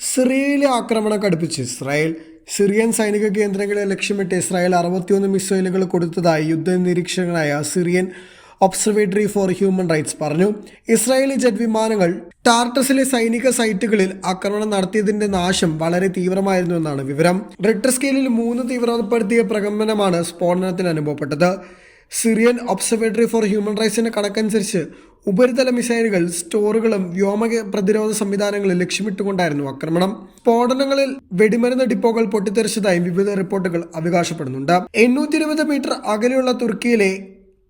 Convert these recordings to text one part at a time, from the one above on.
സിറിയയിലെ ആക്രമണം കടുപ്പിച്ച്. Israel Syrian സൈനിക കേന്ദ്രങ്ങളെ ലക്ഷ്യമിട്ട് ഇസ്രായേൽ അറുപത്തിയൊന്ന് മിസൈലുകൾ കൊടുത്തതായി യുദ്ധ നിരീക്ഷകനായ Syrian observatory for human rights പറഞ്ഞു. ഇസ്രായേലി ജെറ്റ് വിമാനങ്ങൾ ടാർട്ടസിലെ സൈനിക സൈറ്റുകളിൽ ആക്രമണം നടത്തിയതിന്റെ നാശം വളരെ തീവ്രമായിരുന്നു എന്നാണ് വിവരം. റിട്ടർ സ്കെയിലിൽ മൂന്ന് തീവ്രപ്പെടുത്തിയ പ്രകമ്പനമാണ് സ്ഫോടനത്തിന് അനുഭവപ്പെട്ടത്. സിറിയൻ ഒബ്സർവേറ്ററി ഫോർ ഹ്യൂമൻ റൈറ്റ്സിന്റെ കണക്കനുസരിച്ച് ഉപരിതല മിസൈലുകൾ സ്റ്റോറുകളും വ്യോമ പ്രതിരോധ സംവിധാനങ്ങളും ലക്ഷ്യമിട്ടുകൊണ്ടായിരുന്നു ആക്രമണം. സ്ഫോടനങ്ങളിൽ വെടിമരുന്ന് ഡിപ്പോകൾ പൊട്ടിത്തെറിച്ചതായും വിവിധ റിപ്പോർട്ടുകൾ അവകാശപ്പെടുന്നുണ്ട്. എണ്ണൂറ്റി ഇരുപത് മീറ്റർ അകലെയുള്ള തുർക്കിയിലെ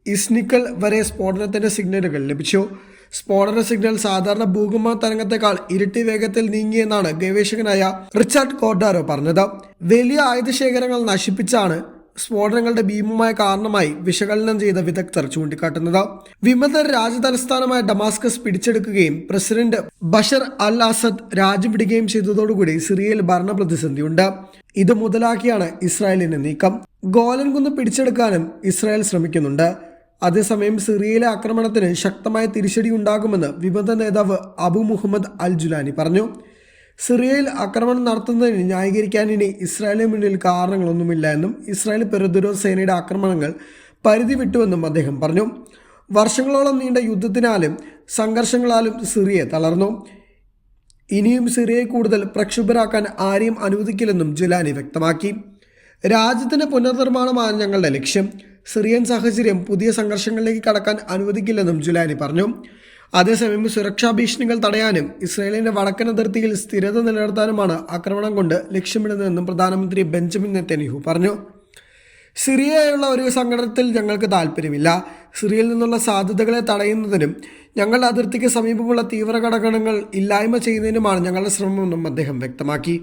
ഇസ്നിക്കൽ വരെ സ്ഫോടനത്തിന്റെ സിഗ്നലുകൾ ലഭിച്ചു. സ്ഫോടന സിഗ്നൽ സാധാരണ ഭൂകമ്പ തരംഗത്തെക്കാൾ ഇരട്ടി വേഗത്തിൽ നീങ്ങിയെന്നാണ് ഗവേഷകനായ റിച്ചാർഡ് കോർഡാരോ പറഞ്ഞത്. വലിയ ആയുധ ശേഖരങ്ങൾ നശിപ്പിച്ചാണ് സ്ഫോടനങ്ങളുടെ ഭീമമായ കാരണമായി വിശകലനം ചെയ്ത വിദഗ്ധർ ചൂണ്ടിക്കാട്ടുന്നത്. വിമത രാജതലസ്ഥാനമായ ഡമാസ്കസ് പിടിച്ചെടുക്കുകയും പ്രസിഡന്റ് ബഷർ അൽ അസദ് രാജ്യം വിടുകയും ചെയ്തതോടുകൂടി സിറിയയിൽ ഭരണ പ്രതിസന്ധിയുണ്ട് ഇത് മുതലാക്കിയാണ് ഇസ്രായേലിന്റെ നീക്കം. ഗോലൻ കുന്ന് പിടിച്ചെടുക്കാനും ഇസ്രായേൽ ശ്രമിക്കുന്നുണ്ട്. അതേസമയം സിറിയയിലെ ആക്രമണത്തിന് ശക്തമായ തിരിച്ചടി ഉണ്ടാകുമെന്ന് വിമത നേതാവ് അബു മുഹമ്മദ് അൽ ജുലാനി പറഞ്ഞു. സിറിയയിൽ ആക്രമണം നടത്തുന്നതിന് ന്യായീകരിക്കാൻ ഇനി ഇസ്രായേലിന് മുന്നിൽ കാരണങ്ങളൊന്നുമില്ല എന്നും ഇസ്രായേൽ പ്രതിരോധ സേനയുടെ ആക്രമണങ്ങൾ പരിധി വിട്ടുവെന്നും അദ്ദേഹം പറഞ്ഞു. വർഷങ്ങളോളം നീണ്ട യുദ്ധത്തിനാലും സംഘർഷങ്ങളാലും സിറിയ തളർന്നു. ഇനിയും സിറിയയെ കൂടുതൽ പ്രക്ഷുബ്ധരാക്കാൻ ആരെയും അനുവദിക്കില്ലെന്നും ജുലാനി വ്യക്തമാക്കി. രാജ്യത്തിന്റെ പുനർനിർമ്മാണമാണ് ഞങ്ങളുടെ ലക്ഷ്യം. സിറിയൻ സാഹചര്യം പുതിയ സംഘർഷങ്ങളിലേക്ക് കടക്കാൻ അനുവദിക്കില്ലെന്നും ജുലാനി പറഞ്ഞു. അതേസമയം സുരക്ഷാ ഭീഷണികൾ തടയാനും ഇസ്രയേലിന്റെ വടക്കൻ അതിർത്തിയിൽ സ്ഥിരത നിലനിർത്താനുമാണ് ആക്രമണം കൊണ്ട് ലക്ഷ്യമിടുന്നതെന്നും പ്രധാനമന്ത്രി ബെഞ്ചമിൻ നെത്തന്യഹു പറഞ്ഞു. സിറിയയുള്ള ഒരു സംഘടനത്തിൽ ഞങ്ങൾക്ക് താല്പര്യമില്ല സിറിയയിൽ നിന്നുള്ള സാധ്യതകളെ തടയുന്നതിനും ഞങ്ങളുടെ അതിർത്തിക്ക് സമീപമുള്ള തീവ്ര ഘടകങ്ങൾ ഇല്ലായ്മ ചെയ്യുന്നതിനുമാണ് ഞങ്ങളുടെ ശ്രമമെന്നും അദ്ദേഹം വ്യക്തമാക്കി.